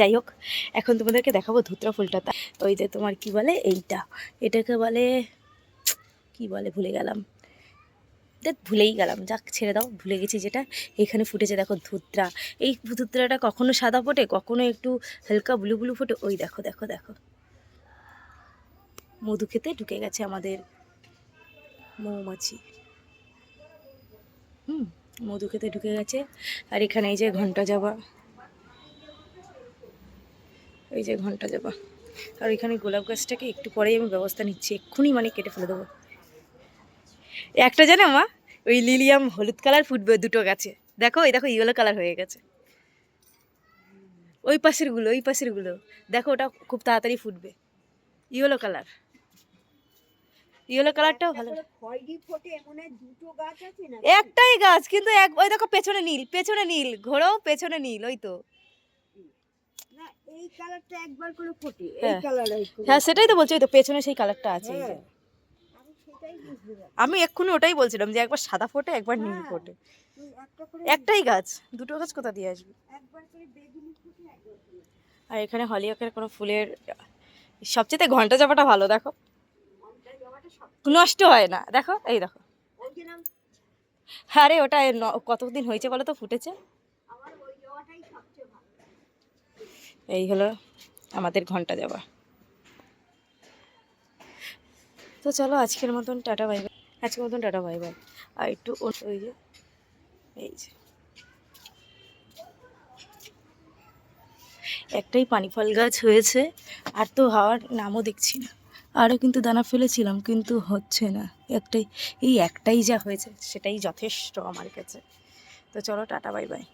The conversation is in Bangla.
যাই হোক, এখন তোমাদেরকে দেখাবো ধুত্রা ফুলটা। তা ওই যে তোমার কি বলে? এইটা। এটাকে বলে, কি বলে? ভুলে গেলাম। দেখ, ভুলেই গেলাম। যাক, ছেড়ে দাও, ভুলে গেছি যেটা। এখানে ফুটেছে, দেখো, ধুত্রা। এই ধুত্রাটা কখনো সাদা ফোটে, কখনো একটু হালকা ব্লু ব্লু ফোটে। ওই দেখো দেখো দেখো। মধু খেতে ঢুকে গেছে আমাদের মৌমাছি। হুম, মধু খেতে ঢুকে গেছে। আর এখানে এই যে ঘণ্টা যাবা এই যে ঘণ্টা যাবা। আর এখানে গোলাপ গাছটাকে একটু পরেই আমি ব্যবস্থা নিচ্ছি এক্ষুনি মানে কেটে ফেলে দেবো। একটা জানো মা ওই লিলিয়াম হলুদ কালার ফুটবে দুটো গাছে। দেখো এই দেখো ইয়েলো কালার হয়ে গেছে। ওই পাশেরগুলো ওই পাশেরগুলো। দেখো ওটা খুব তাড়াতাড়ি ফুটবে। Yellow colour. ইয়েলো কালারটাও ভালো। একটাই গাছ কিন্তু এক ওই দেখো পেছনে নীল পেছনে নীল। ঘোরো পেছনে নীল ওই তো। এই কালারটা একবার করে ফোটে এই হ্যাঁ। কালার হ্যাঁ সেটাই তো বলছি ওই তো পেছনে সেই কালারটা আছে। হ্যাঁ। আমি এক্ষুনি ওটাই বলছিলাম যে একবার সাদা ফোটে একবার নীল হ্যাঁ। ফোটে একটাই গাছ দুটো গাছ কোথা দিয়ে আসবে আর এখানে হলিয়াকের কোনো ফুলের সবচেয়ে ঘণ্টা চাপাটা ভালো দেখো নষ্ট হয় না দেখো এই দেখো আরে ওটা কতদিন হয়েছে বলো তো ফুটেছে আমার ওই জমাটাই সবচেয়ে ভালো এই হলো আমাদের ঘণ্টা যাওয়া তো চলো আজকের মতন টাটা, বাই বাই। আজকের মতন টাটা, বাই বাই। আর একটু ওই যে, এই যে। একটাই পানি ফল গাছ হয়েছে, আর তো হাওয়ার নামও দেখছি না। আরও কিন্তু দানা ফেলেছিলাম, কিন্তু হচ্ছে না। একটাই এই একটাই যা হয়েছে, সেটাই যথেষ্ট আমার কাছে। তো চলো টাটা, বাই বাই।